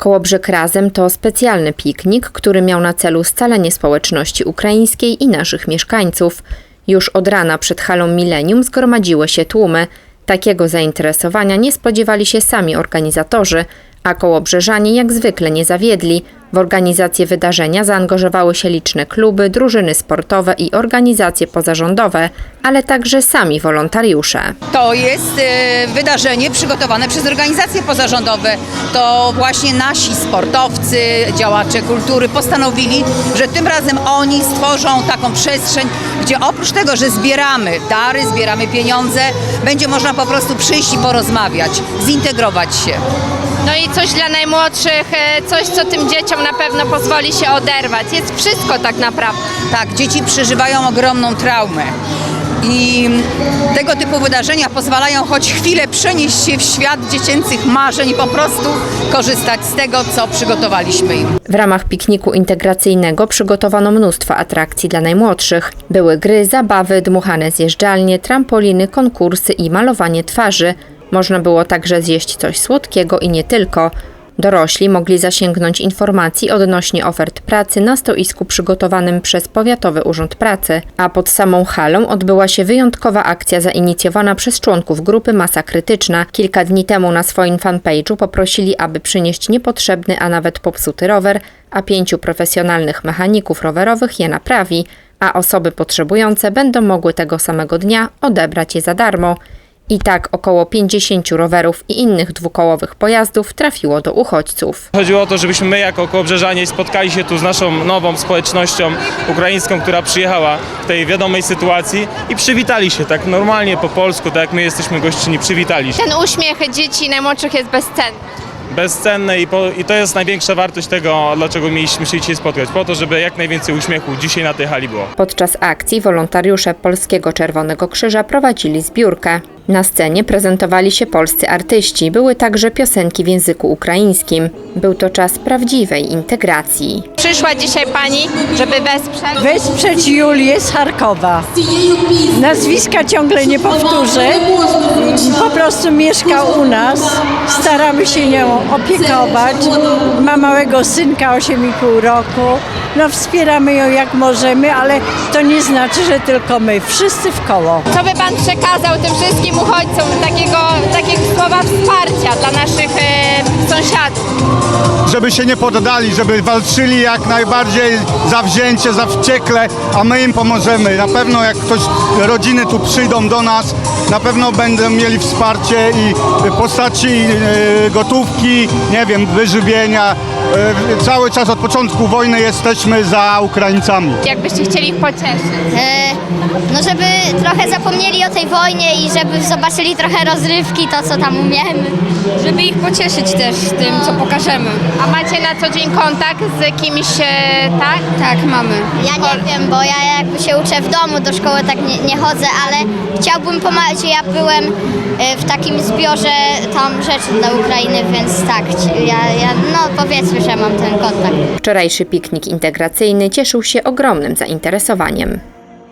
Kołobrzeg Razem to specjalny piknik, który miał na celu scalenie społeczności ukraińskiej i naszych mieszkańców. Już od rana przed halą Millennium zgromadziły się tłumy. Takiego zainteresowania nie spodziewali się sami organizatorzy, a kołobrzeżanie jak zwykle nie zawiedli. W organizację wydarzenia zaangażowały się liczne kluby, drużyny sportowe i organizacje pozarządowe, ale także sami wolontariusze. To jest e, wydarzenie przygotowane przez organizacje pozarządowe. To właśnie nasi sportowcy, działacze kultury postanowili, że tym razem oni stworzą taką przestrzeń, gdzie oprócz tego, że zbieramy dary, zbieramy pieniądze, będzie można po prostu przyjść i porozmawiać, zintegrować się. No i coś dla najmłodszych, e, coś co tym dzieciom na pewno pozwoli się oderwać. Jest wszystko tak naprawdę. Tak, dzieci przeżywają ogromną traumę. I tego typu wydarzenia pozwalają choć chwilę przenieść się w świat dziecięcych marzeń i po prostu korzystać z tego, co przygotowaliśmy im. W ramach pikniku integracyjnego przygotowano mnóstwo atrakcji dla najmłodszych. Były gry, zabawy, dmuchane zjeżdżalnie, trampoliny, konkursy i malowanie twarzy. Można było także zjeść coś słodkiego i nie tylko. Dorośli mogli zasięgnąć informacji odnośnie ofert pracy na stoisku przygotowanym przez Powiatowy Urząd Pracy, a pod samą halą odbyła się wyjątkowa akcja zainicjowana przez członków grupy Masa Krytyczna. Kilka dni temu na swoim fanpage'u poprosili, aby przynieść niepotrzebny, a nawet popsuty rower, a pięciu profesjonalnych mechaników rowerowych je naprawi, a osoby potrzebujące będą mogły tego samego dnia odebrać je za darmo. I tak około 50 rowerów i innych dwukołowych pojazdów trafiło do uchodźców. Chodziło o to, żebyśmy my jako Kołobrzeżanie spotkali się tu z naszą nową społecznością ukraińską, która przyjechała w tej wiadomej sytuacji i przywitali się tak normalnie po polsku, tak jak my jesteśmy gościnni, przywitali się. Ten uśmiech dzieci najmłodszych jest bezcenny. Bezcenne i, po, i to jest największa wartość tego, dlaczego mieliśmy się dzisiaj spotkać, po to, żeby jak najwięcej uśmiechu dzisiaj na tej hali było. Podczas akcji wolontariusze Polskiego Czerwonego Krzyża prowadzili zbiórkę. Na scenie prezentowali się polscy artyści, były także piosenki w języku ukraińskim. Był to czas prawdziwej integracji. Przyszła dzisiaj pani, żeby wesprzeć. wesprzeć Julię z Charkowa. Nazwiska ciągle nie powtórzę. Po prostu mieszka u nas. Staramy się nią opiekować. Ma małego synka 8,5 roku. No wspieramy ją jak możemy, ale to nie znaczy, że tylko my. Wszyscy w koło. Co by pan przekazał tym wszystkim uchodźcom, takiego, takiego słowa wsparcia dla? Żeby się nie poddali, żeby walczyli jak najbardziej zawzięcie, zawściekle, a my im pomożemy. Na pewno jak ktoś, rodziny tu przyjdą do nas, na pewno będą mieli wsparcie i w postaci e, gotówki, nie wiem, wyżywienia. E, cały czas od początku wojny jesteśmy za Ukraińcami. Jakbyście chcieli ich pocieszyć? E, no żeby trochę zapomnieli o tej wojnie i żeby zobaczyli trochę rozrywki, to co tam umiemy. żeby ich pocieszyć też tym, co pokażemy. A macie na co dzień kontakt z kimś, e, tak? Tak, mamy. Ja nie wiem, bo ja jakby się uczę w domu, do szkoły tak nie, nie chodzę, ale chciałbym pomagać. Ja byłem e, w takim zbiorze tam rzeczy dla Ukrainy, więc tak, ci- ja, ja no powiedzmy, że mam ten kontakt. Wczorajszy piknik integracyjny cieszył się ogromnym zainteresowaniem.